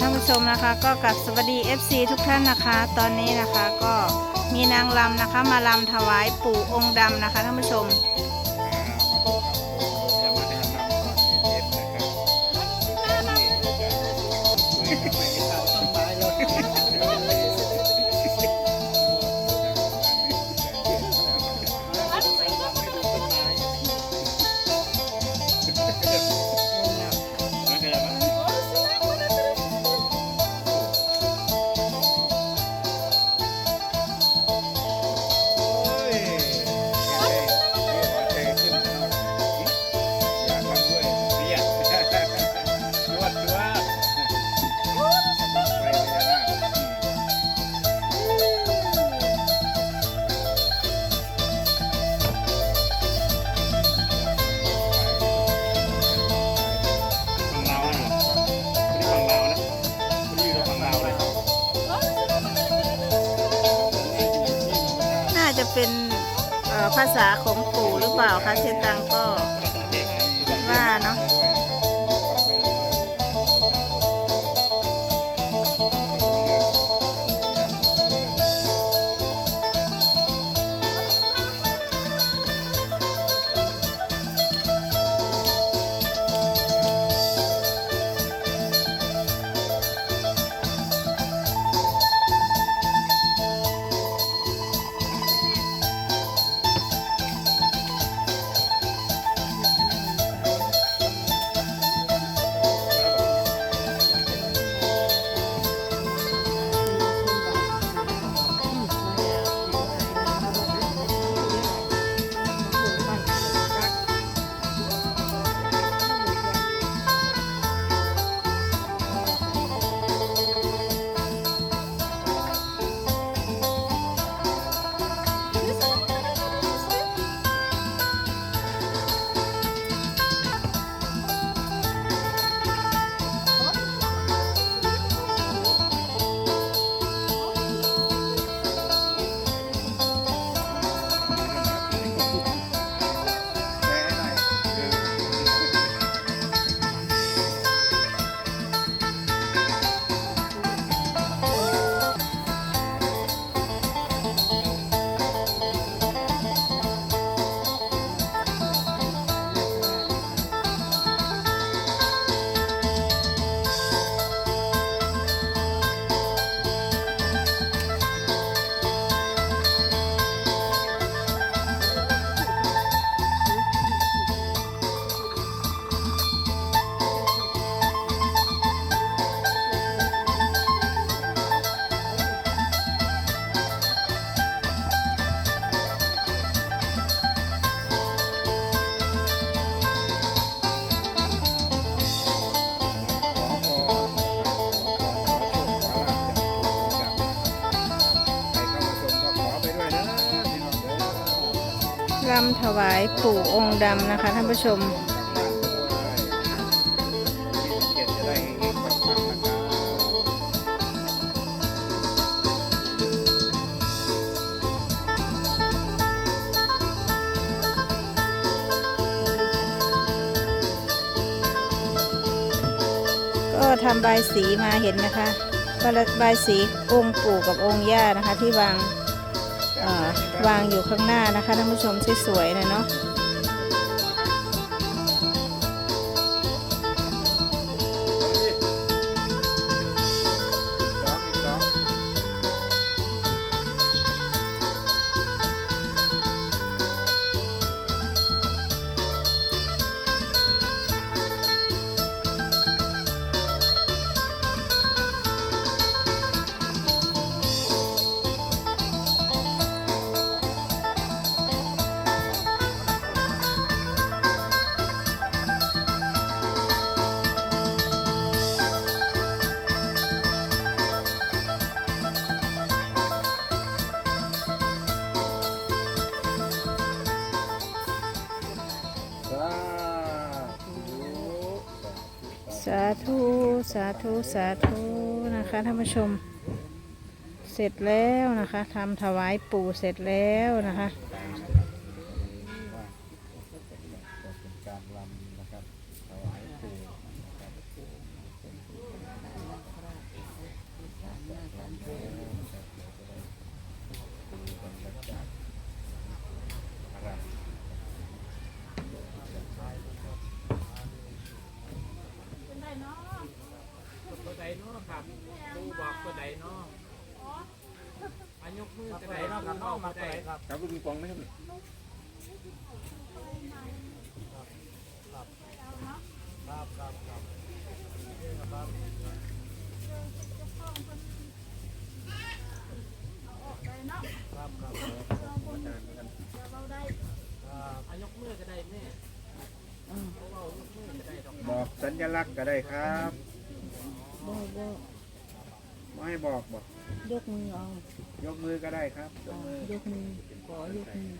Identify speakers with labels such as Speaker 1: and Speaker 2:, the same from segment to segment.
Speaker 1: ท่านผู้ชมนะคะก็กับสวัสดี FC ทุกท่านนะคะ ตอนนี้นะคะก็มีนางรำนะคะ มารำถวายปู่องค์ดำนะคะท่านผู้ชม ภาษาของปู่หรือเปล่าคะเชตังก็ว่าเนาะ รำถวายปู่องค์ดำนะคะท่านผู้ชม ก็ทำใบายสีมาเห็นนะคะใบายสีองค์ปู่กับองค์ย่านะคะที่วาง วางอยู่ข้างหน้านะคะท่านผู้ชมสวยๆนะเนาะ สาธุสาธุสาธุนะคะท่านผู้ชม เสร็จแล้วนะคะทำถวายปู่เสร็จแล้วนะคะ
Speaker 2: การรำนะครับถวายปู่นะครับ ครับผู้บอก ตัวใดเนาะอายกมือตัวใดเนาะครับเนาะมาตัวใดครับ
Speaker 3: ครับลูกปิงปองไหมครับนี่
Speaker 2: ครับครับครับอายกมือก็ได้แม่เพราะว่ายกมือก็ได้ดอก
Speaker 3: บอกสัญลักษณ์ก็ได้ครับ
Speaker 1: บ่บ่
Speaker 3: ไม่ให้บอกบอก
Speaker 1: ยกมือเอา
Speaker 3: ยกมือก็ได้ครับยกมือย
Speaker 1: กมือขอยกมือ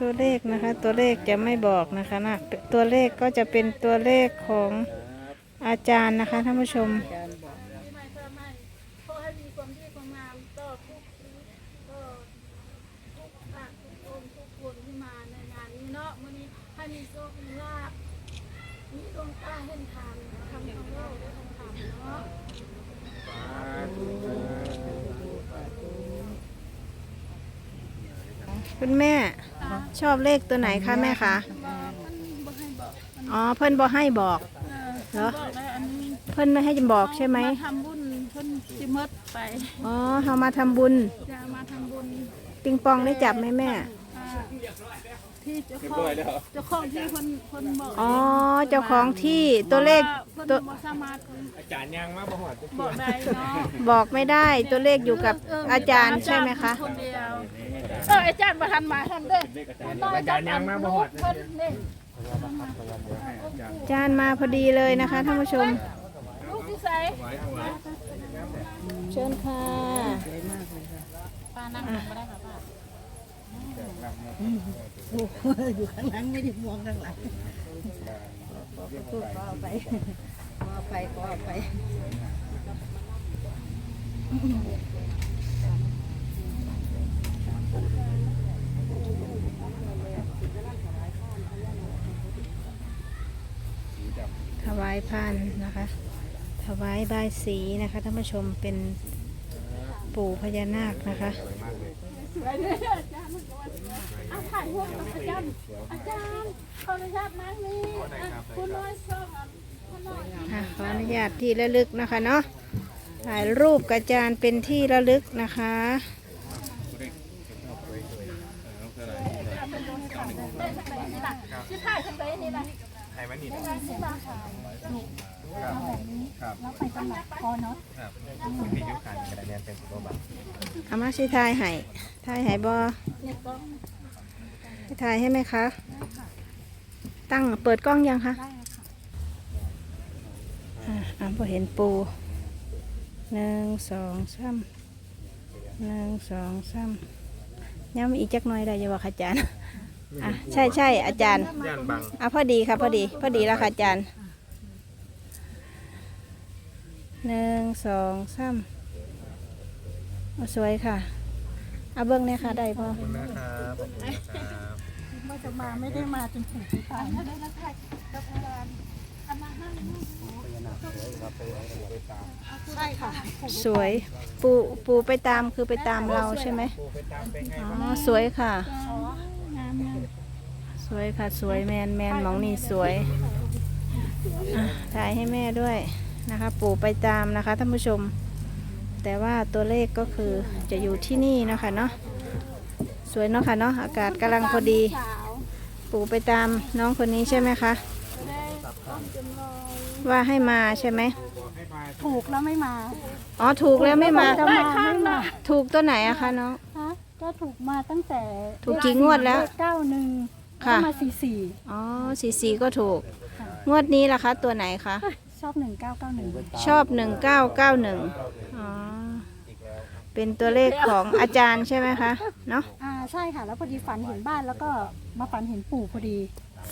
Speaker 1: ตัวเลขนะคะ ตัวเลขจะไม่บอกนะคะนะตัวเลขก็จะเป็นตัวเลขของอาจารย์นะคะท่านผู้ชม
Speaker 4: ไม่ไม่ไม่ขอให้มีความดีความงามก็ทุกก็ทุกภาคทุกองค์ทุกคนที่มาในงานนี้เนาะวันนี้ให้มีโชคมีลาภมีดวงตาเห็นทางทำของเรา ได้ทำทางเนาะ
Speaker 1: คุณแม่ชอบเลขตัวไหนคะแม่คะ
Speaker 4: บอกมันบ่ให้บอกมัน
Speaker 1: อ๋อเพิ่นบ่ให้บอก
Speaker 4: เออ
Speaker 1: เหรอ
Speaker 4: บอกแล้วอันนี้
Speaker 1: เพิ่นไม่ให้บอกใช่ไหม
Speaker 4: มาทำบุญเพิ่นสิหมดไป
Speaker 1: อ๋อเฮามาทำบุญ
Speaker 4: จะมาทำบุญ
Speaker 1: ปิงปองได้จับไหมแม่
Speaker 4: อ่า ที่เจ้าของเจ้าของที่เพิ่นเพิ่นบอก
Speaker 1: อ๋อเจ้าของที่ตัวเลข
Speaker 4: เพิ่น
Speaker 1: ตัว
Speaker 4: บ่สามารถ
Speaker 2: อาจารย์ยังมาบ่หอด
Speaker 4: บอกได้เนาะ
Speaker 1: บอกไม่ได้ตัวเลขอยู่กับอาจารย์ใช่ไหมคะ
Speaker 4: คนเดียวเอออาจารย์มาทันมาทันเด้อ
Speaker 2: อาจารย์ยังมาบ่หอด
Speaker 4: เพิ่นนี่
Speaker 1: อาจารย์มาพอดีเลยนะคะท่านผู้ชม
Speaker 4: ลูกที่ใส่
Speaker 1: เชิญค่ะ
Speaker 4: ป้านั่งก็ได้ค่ะป้า
Speaker 5: อยู่ข้างหลังไม่ได้มองข้างหลังพูดก็เอไปก็เอไปก็เอไป
Speaker 1: ถวายพานนะคะ ถวายบายสีนะคะท่านผู้ชมเป็นปู่พญานาคนะคะ
Speaker 4: อาจารย์เอาถ่ายรูปกับอาจารย์อาจารย์ขออนุญาตนั่งนี่คุณน้อยชอบคุณน้อย
Speaker 1: อะขออนุญาตที่ระลึกนะคะเนาะถ่ายรูปกระจานเป็นที่ระลึกนะคะ
Speaker 4: ชื่อถ่ายทำไมนี่ล่ะ
Speaker 2: ใครมานี่
Speaker 5: แล้วไปตำหนักพอเนาะ
Speaker 2: พี่ยุคการกระดานเป็นตัวบัต
Speaker 1: อามาสิทายให้ทายให้บอ
Speaker 4: เนี่ยกล้อง
Speaker 1: ให้ทายให้ไหมคะ ตั้งเปิดกล้องยังคะอะอะพอเห็นปูหนึ่งสองสามหนึ่งสองสามย้ำอีกจักหน่อยได้อยังวะค่ะอาจารย์ อะใช่ใช่อาจารย์
Speaker 2: ย่านบัง
Speaker 1: อะพอดีค่ะพอดี พอดีแล้วค่ะอาจารย์หนึ่งสองสามเอาสวยค่ะเอาเบิ้งเนี่ยค่ะได้พอ
Speaker 2: นะครับขอบคุณครับ
Speaker 5: ว่าจะมาไม่ได้มาจนถึงที่ตาย
Speaker 4: ได้แล้วถ่ายกับอาจารย์อันนั้นนั่นนี่
Speaker 5: ใช่ค่ะ
Speaker 1: สวยปูปูไปตามคือไปตามเราใช่ไหม
Speaker 2: ปูไปตามไปไง
Speaker 1: อ๋อสวยค่ะ
Speaker 4: อ๋องามงาม
Speaker 1: สวยค่ะสวยแมนแมนหมองนี่สวยอะถ่ายให้แม่ด้วยนะคะ ปู่ไปตามนะคะท่านผู้ชม แต่ว่าตัวเลขก็คือจะอยู่ที่นี่เนาะคะเนาะสวยเนาะค่ะเนาะอากาศกำลังพอดี
Speaker 4: สาว
Speaker 1: ปู่ไปตามน้องคนนี้ใช่ไหมคะ
Speaker 4: จะได้ต้นจำลอง
Speaker 1: ว่าให้มาใช่ไหม
Speaker 5: ถูกแล้วไม่มา
Speaker 1: อ๋อถูกแล้วไม่มา
Speaker 5: จะมาไม่มา
Speaker 1: ถูกตัวไหนอะคะน้อง
Speaker 5: ฮะก็ถูกมาตั้งแต่
Speaker 1: ถูกกี่งวดแล้ว
Speaker 5: เก้าหนึ่ง
Speaker 1: ค่ะ
Speaker 5: มาสี่สี่
Speaker 1: อ๋อสีสีก็ถูก งวดนี้ล่ะคะ ตัวไหนคะ
Speaker 5: ชอบหนึ่งเก้าเก้าหนึ่ง
Speaker 1: ชอบหนึ่งเก้าเก้าหนึ่งอ๋อ เป็นตัวเลขของอาจารย์ใช่ไหมคะ เนาะ
Speaker 5: อ่าใช่ค่ะ แล้วพอดีฝันเห็นบ้านแล้วก็มาฝันเห็นปู่พอดี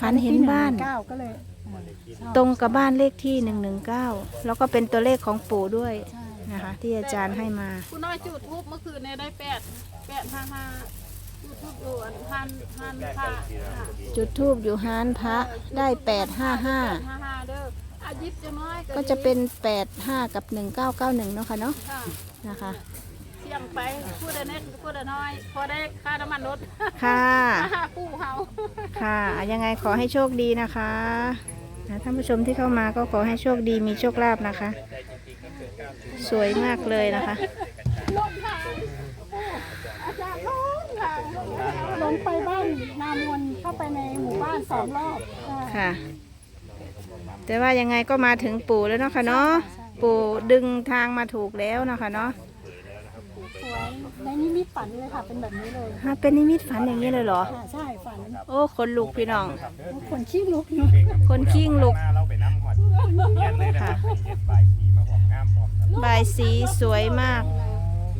Speaker 1: ฝันเห็นบ้าน
Speaker 5: เก้าก็เลยอ่าชอบ
Speaker 1: ตรงกับบ้านเลขที่หนึ่งหนึ่งเก้าแล้วก็เป็นตัวเลขของปู่ด้วย
Speaker 5: ใช่
Speaker 1: นะคะ ที่อาจารย์ให้มา
Speaker 4: คุณน้อยจุดทูบเมื่อคืนเนี่ยได้แปดแปดห้าห้าจุดทูบ อยู่อันพันพันค่ะ
Speaker 1: จุดทูบอยู่ฮานพระได้แปดห้าห้า
Speaker 4: ห้าห้าเด้ออายิบจะน้อย
Speaker 1: ก็จะเป็นแปดห้ากับหนึ่งเก้าเก้าหนึ่งเนาะค่ะเนาะ
Speaker 4: ค่ะ
Speaker 1: นะคะ
Speaker 4: เสี่ยงไปพูดได้เน็ตพูดได้น้อย พอได้ค่าน้ำมันรถ
Speaker 1: ค่ะ
Speaker 4: ห้าปูเฮา
Speaker 1: ค่ะยังไงขอให้โชคดีนะคะนะท่านผู้ชมที่เข้ามาก็ขอให้โชคดีมีโชคลาภนะคะ สวยมากเลยนะคะ
Speaker 4: ลงทางอาจารย์ลงทางลงไปบ้านนามนเข้าไปในห มู่บ้านสองรอบอ่า
Speaker 1: ค่ะ แต่ว่ายังไงก็มาถึงปู่แล้วเนาะค่ะเนาะปู่ดึงทางมาถูกแล้วเนาะค่ะเนาะ
Speaker 4: สวยในนิมิตฝันเลยค่ะ เป็นแบบนี้เลย
Speaker 1: ฮะเป็นนิมิตฝันอย่างนี้เลยเหรอ
Speaker 4: ค่ะใช่ฝัน
Speaker 1: โอ้คนลุกพี่น้อง
Speaker 4: คนขี้ลุกเนาะ
Speaker 1: คนขิ้งลุก
Speaker 2: หน้าเราไปน้ำหอดเย็นเลยนะครับเย็นบ่ายสีมาหอมงามหอมครับ
Speaker 1: บายสีสวยมาก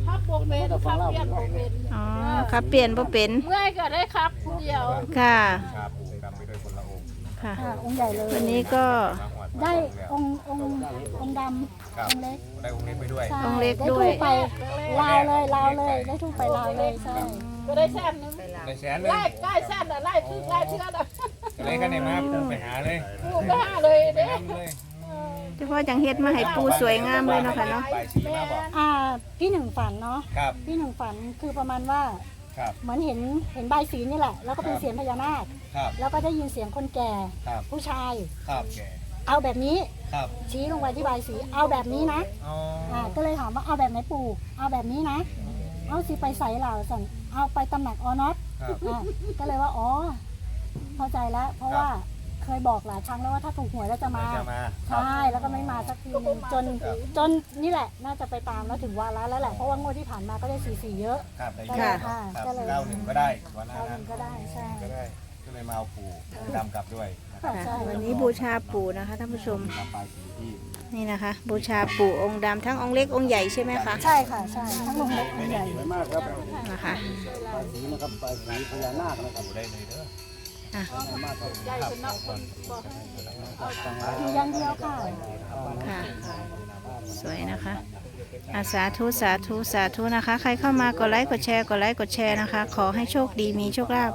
Speaker 4: พับโบเป็นพับเปลี่ยนโบเป็น
Speaker 1: อ๋อครับเปลี่ยนบ่เป็น
Speaker 4: เมื่อยก็ได้ครับผู้เดียว
Speaker 1: ค่ะ
Speaker 2: ชาปู ค์ค่ะ
Speaker 4: ค่ะองค์ใหญ่เลย
Speaker 1: วันนี้ก็
Speaker 2: มาหอด
Speaker 4: ได้องค์องค์องค์ดำ
Speaker 2: ครับ
Speaker 4: องค์เล็ก
Speaker 2: ได้องค์เล็กไปด้วย
Speaker 4: ใช่
Speaker 1: องค์เล็ก
Speaker 4: ได้
Speaker 1: ด้
Speaker 4: ทู
Speaker 1: วย
Speaker 4: ไปลาวเลยลาวเลยได้ทูไปลาวเลยใช่ก็ได้แซ่บนึง
Speaker 2: ได้แสนหนึ่ง
Speaker 4: ไล่ไล่แซ่บไล่ทึกไล่เชื่อนะ
Speaker 2: ก็เลยกันไหนมาปูไปหาเลย
Speaker 4: กูก็หาเลยเด้
Speaker 2: น้ำเลย
Speaker 1: เฉพาะจังเฮ็ดมาให้ปูสวยงามเลยเนาะค่ะเนาะ
Speaker 2: บ่ายสีมาบอก
Speaker 6: อ่าพี่หนึ่งฝันเนาะ
Speaker 2: ครับ
Speaker 6: พี่หนึ่งฝันคือประมาณว่า
Speaker 2: ครับ
Speaker 6: เหมือนเห็นเห็นใบายสีนี่แหละ แล้วก็เป็นเสียงพญานาค
Speaker 2: ครับ
Speaker 6: แล้วก็ได้ยินเสียงคนแก่
Speaker 2: ครับ
Speaker 6: ผู้ชาย
Speaker 2: ครับแก
Speaker 6: เอาแบบนี้
Speaker 2: ครับ
Speaker 6: ชี้ลงไปที่ใบายสีเอาแบบนี้นะ
Speaker 2: อ๋อ
Speaker 6: อ่าก็เลยถามว่าเอาแบบไหนปู่เอาแบบนี้นะ เอาสิไปใส่เหล่าสั่งเอาไปตำหนักออนอต
Speaker 2: ครับ
Speaker 6: อ่าก็เลยว่าอ๋อเข้าใจแล้ว เพราะว่า เคยบอกหลายครั้งแล้วว่าถ้าถูกหวยแล้วจะมา
Speaker 2: จะมา
Speaker 6: ใช่ แล้วก็ไม่มาสักทีหนึงจนจนนี่แหละ น่าจะไปตามแล้วถึงวาระแล้วแหละ เพราะว่างวดที่ผ่านมาก็ได้สี่สี่เยอะ
Speaker 2: ครับได้
Speaker 6: ค่ะ
Speaker 2: เยอะครับ
Speaker 6: ก็เลย
Speaker 2: เก้าหนึ่งก็ได้วันหน้า
Speaker 6: เอาห
Speaker 2: นั้
Speaker 6: นึ่
Speaker 2: น
Speaker 6: งก็ได้ใช่
Speaker 2: ก็ได้ก็เลยมาเอาปูดำกลับด้วยนะครับ
Speaker 1: ค่ะวันนี้บูชาปู่นะคะท่านผู้ชม
Speaker 2: กลับไปสีที่
Speaker 1: นี่นะคะ บูชาปู่องค์ดำทั้งองค์เล็กองค์ใหญ่ใช่ไหมคะ
Speaker 6: ใช่ค่ะใช่ทั้งลงเล็กทั้งใหญ่
Speaker 1: นะคะ
Speaker 2: ปูได้เลยเด้อ
Speaker 4: ใจเป็นนักคนบอกให้
Speaker 6: อ ยู่อยังเดียวค่ะ
Speaker 1: ค่ะ สวยนะคะอาสาธุสาธุสาธุนะคะ ใครเข้ามากดไลค์กดแชร์กดไลค์กดแชร์นะคะ ขอให้โชคดีมีโชคลาภ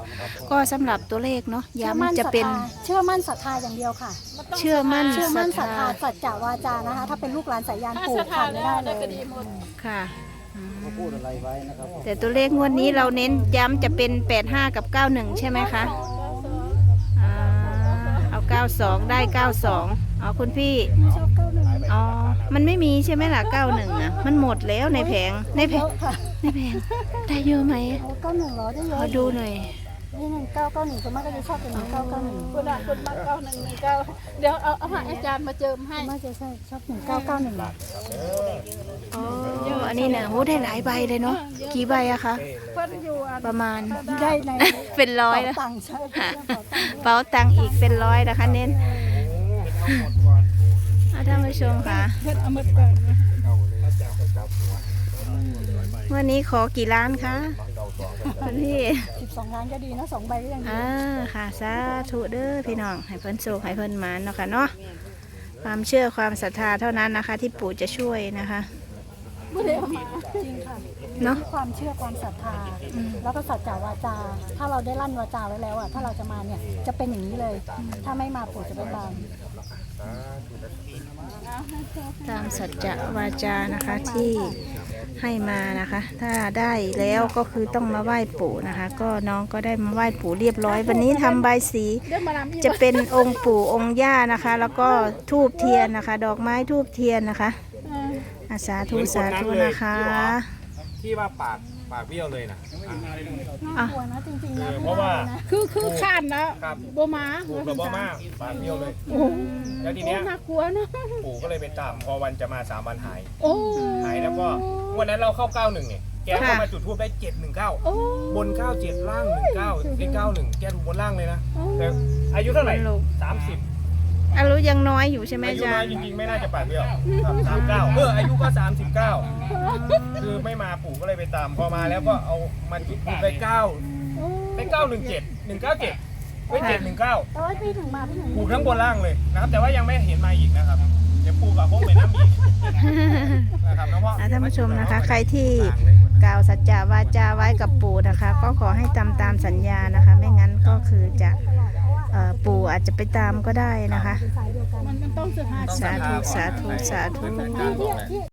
Speaker 1: ก็สำหรับตัวเลขเนาะ
Speaker 6: เชื่อมั่น
Speaker 1: ย้ำจะ
Speaker 6: ศรัท
Speaker 1: เป็น
Speaker 6: ธาเชื่อมั่นศรัทธาอย่างเดียวค่ะ
Speaker 1: เชื่อมั่น
Speaker 6: เชื่อ
Speaker 1: ศรั
Speaker 6: มั่น
Speaker 1: ท
Speaker 6: ศรัท
Speaker 1: ธา
Speaker 6: ธาสัจจะวาจานะคะ ถ้าเป็นลูกหลานสายยาน
Speaker 4: ถ้า
Speaker 6: ปู่
Speaker 4: ศรัทธา
Speaker 6: ขาดไม่
Speaker 4: แล้
Speaker 6: ได้
Speaker 4: ว
Speaker 6: เล
Speaker 4: ได้ก็
Speaker 6: ย
Speaker 4: ดีหมด
Speaker 1: ค่ะอืมแต่ตัวเลขงวดนี้เราเน้นย้ำจะเป็น 85 กับ 91 ใช่ไหมคะอ่าเอา 92 ได้ 92 อ๋อ คุณพี่
Speaker 6: ชอบเก้าหนึ่ง
Speaker 1: อ๋อ มันไม่มีใช่ไหมล่ะ 91อะมันหมดแล้วในแผง ในแผ
Speaker 6: เย
Speaker 1: ง
Speaker 6: อะค่ะ
Speaker 1: ในแผง ได้เยอะไหม
Speaker 6: โอ้เก้าหนึ่งเหรอได้เย
Speaker 1: ข
Speaker 6: อะ
Speaker 1: อดูหน่อย
Speaker 6: นี่หนึ่งเก้าเก้าหนึ่งส่วนมากก็จะชอบเป็นหนึ่งเก้าเก้าหนึ่ง
Speaker 4: คุณอะคุณมาเก้าหนึ่งหนึ่งเก้าเดี๋ยวเอาเอาหาอาจารย์มาเจิมให้
Speaker 6: มากจะชอบหนึ่งเก้าเก้าหนึ่ง
Speaker 1: อ๋ออันนี้เนี่ยโหได้หลายใบเลยเนาะกี่ใบอะคะ
Speaker 4: เพิ่นอยู่อัน
Speaker 1: ประมาณ
Speaker 6: ได้ใน
Speaker 1: เป็นร้อยแล้ว
Speaker 6: ตังค์ใช่ค่ะ
Speaker 1: เป๋าตังค์อีกเป็นร้อยนะคะเน้นเอาท่านผู้ชมค่ะ
Speaker 4: เพิ่นเอามาก่อน
Speaker 1: วันนี้ขอกี่ล้านคะ คุณพี่
Speaker 6: สิบสองล้านก็ดีนะสองใบก็ยังดี
Speaker 1: อ่าค่ะสาธุเด้อพี่น้องให้เพิ่นโชคให้เพิ่นหมานเนาะค่ะเนาะความเชื่อความศรัทธาเท่านั้นนะคะ ที่ปู่จะช่วยนะคะ
Speaker 4: ไม่ได้เอามา
Speaker 6: จริงค่ะ
Speaker 1: เนาะ
Speaker 6: ความเชื่อความศรัทธา แล้วก็สัจจาวาจา ถ้าเราได้ลั่นวาจาไว้แล้วอะถ้าเราจะมาเนี่ยจะเป็นอย่างนี้เลย ถ้าไม่มาปู่จะไม่บาน
Speaker 1: ตามสัจจะวาจานะคะที่ ให้มานะคะ ถ้าได้แล้วก็คือต้องมาไหว้ปู่นะคะ ก็น้องก็ได้มาไหว้ปู่เรียบร้อย วันนี้ทำใบสี จะเป็นองค์ปู่องค์ย่านะคะ แล้วก็ทูบเทียนนะคะ ดอกไม้ทูบเทียนนะคะอาสาธุสาธุนะคะ
Speaker 2: ที่ว่าปาก ปากเบี้ยวเลยนะอะ
Speaker 6: น่ากลัวนะจริงๆนะ
Speaker 2: เพราะว่า
Speaker 4: คือคือข้านนะครับโบมา
Speaker 2: ปู่กับพ่อมากปากเบี้ยวเลย
Speaker 4: โอ้โห
Speaker 2: แล้วทีเนี้ย
Speaker 4: น่ากลัวเนอะ
Speaker 2: ปู่ก็เลยไปตามพอวันจะมาสามวันหาย
Speaker 4: โอ้
Speaker 2: หายแล้วก็วันนั้นเราเข้า91เนี่ยแกก็มาจุดทูบได้719
Speaker 4: โอ้
Speaker 2: บน97ล่าง19ที่91แกถูกบนล่างเลยนะแต่อายุเท่าไหร่30
Speaker 1: อารุยังน้อยอยู่ใช่ไหม
Speaker 2: อายุ
Speaker 1: อาจา
Speaker 2: น้อ
Speaker 1: ร
Speaker 2: ย
Speaker 1: ย์
Speaker 2: จริงๆ ไม่น่าจะปากเบี้ยวครับ39เอออายุก็39คือไม่มาปู่ก็เลยไปตาม พอมาแล้วก็เอามันจุดทูบได้9ได้917 197ไม่719
Speaker 6: แต่ว่าพี่ถึงมาพี่ถึง
Speaker 2: ปูทั้งบนล่างเลยนะครับ แต่ว่ายังไม่เห็นมาอีกนะครับเดี๋ยวปูกับพวกไปน้ำอีกนะครับน้องพ่อ
Speaker 1: อะท่านผู้ชมนะคะ ใครที่กล่าวสัจจะวาจาไว้กับปู่นะคะ ก็ขอให้ทำตามสัญญานะคะ ไม่งั้นก็คือจะเอ่อ ปู่อาจจะไปตามก็ได้นะคะ
Speaker 6: สายเดียวกัน
Speaker 4: มันมันต้องสหา
Speaker 1: สาธุ สาธุ สาธุ